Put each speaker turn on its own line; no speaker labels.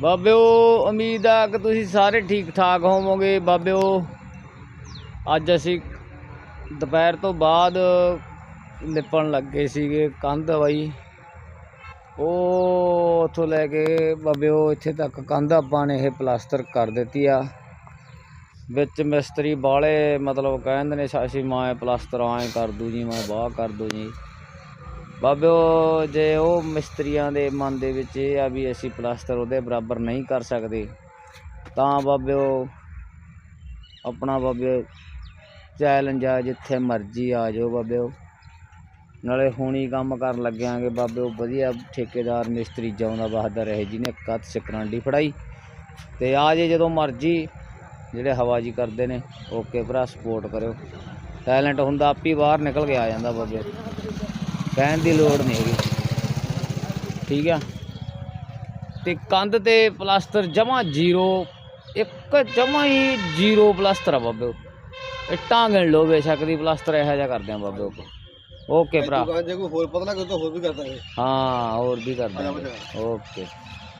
ਬਾਬਿਓ, ਉਮੀਦ ਆ ਕਿ ਤੁਸੀਂ ਸਾਰੇ ਠੀਕ ਠਾਕ ਹੋਵੋਗੇ। ਬਾਬਿਓ, ਅੱਜ ਅਸੀਂ ਦੁਪਹਿਰ ਤੋਂ ਬਾਅਦ ਲਿਪਣ ਲੱਗੇ ਸੀਗੇ, ਕੰਧ ਬਾਈ ਉਹ ਉੱਥੋਂ ਲੈ ਕੇ ਬਾਬਿਓ, ਇੱਥੇ ਤੱਕ ਕੰਧ ਆਪਾਂ ਨੇ ਇਹ ਪਲਾਸਟਰ ਕਰ ਦਿੱਤੀ ਆ। ਵਿੱਚ ਮਿਸਤਰੀ ਬਾਲੇ ਮਤਲਬ ਕਹਿੰਦੇ ਨੇ, ਅਸੀਂ ਮਾਂ ਪਲਾਸਟਰ ਐਂ ਕਰ ਦੂ ਜੀ, ਮੈਂ ਬਾਹ ਕਰ ਦੂ ਜੀ। ਬਾਬਿਓ, ਜੇ ਉਹ ਮਿਸਤਰੀਆਂ ਦੇ ਮਨ ਦੇ ਵਿੱਚ ਇਹ ਆ ਵੀ ਅਸੀਂ ਪਲਾਸਟਰ ਉਹਦੇ ਬਰਾਬਰ ਨਹੀਂ ਕਰ ਸਕਦੇ, ਤਾਂ ਬਾਬਿਓ, ਆਪਣਾ ਬਾਬਿਓ, ਚੈਲੰਜ ਆ ਜਿੱਥੇ ਮਰਜ਼ੀ ਆ ਜਾਓ ਬਾਬਿਓ। ਨਾਲੇ ਹੁਣੀ ਕੰਮ ਕਰਨ ਲੱਗਿਆਂਗੇ ਬਾਬਿਓ, ਵਧੀਆ ਠੇਕੇਦਾਰ ਮਿਸਤਰੀ ਜਾਉਂਦਾ ਬਹਾਦਰ ਰਹੇ ਜਿਹਨੇ ਕੱਤ ਸਕਰਾਂਡੀ ਫੜਾਈ। ਤੇ ਆ ਜੇ ਜਦੋਂ ਮਰਜ਼ੀ, ਜਿਹੜੇ ਹਵਾਜੀ ਕਰਦੇ ਨੇ, ਓਕੇ ਭਰਾ, ਸਪੋਰਟ ਕਰਿਓ। ਟੈਲੈਂਟ ਹੁੰਦਾ, ਆਪੀ ਬਾਹਰ ਨਿਕਲ ਕੇ ਆ ਜਾਂਦਾ ਬਾਬੇ ਕਹਿਣ ਦੀ ਲੋੜ ਨਹੀਂ ਹੈਗੀ। ਠੀਕ ਆ? ਤੇ ਕੰਧ ਤੇ ਪਲਾਸਟਰ ਜਮਾ ਜ਼ੀਰੋ ਇੱਕ ਜਮਾ ਹੀ ਜ਼ੀਰੋ ਪਲਾਸਟਰ ਆ ਬਾਬੇ ਇੱਟਾਂ ਗਿਣ ਲੋ ਬੇਸ਼ੱਕ ਦੀ ਪਲਾਸਟਰ ਇਹੋ ਜਿਹਾ ਕਰਦੇ ਆ ਬਾਬੇ ਓਕੇ ਭਰਾ।
ਜੇ ਕੋਈ ਹੋਰ ਪਤਾ ਲੱਗੇ ਤਾਂ ਹੋਰ ਵੀ ਕਰਦਾ ਹੈ
ਹੋਰ ਵੀ ਕਰਦੇ ਓਕੇ।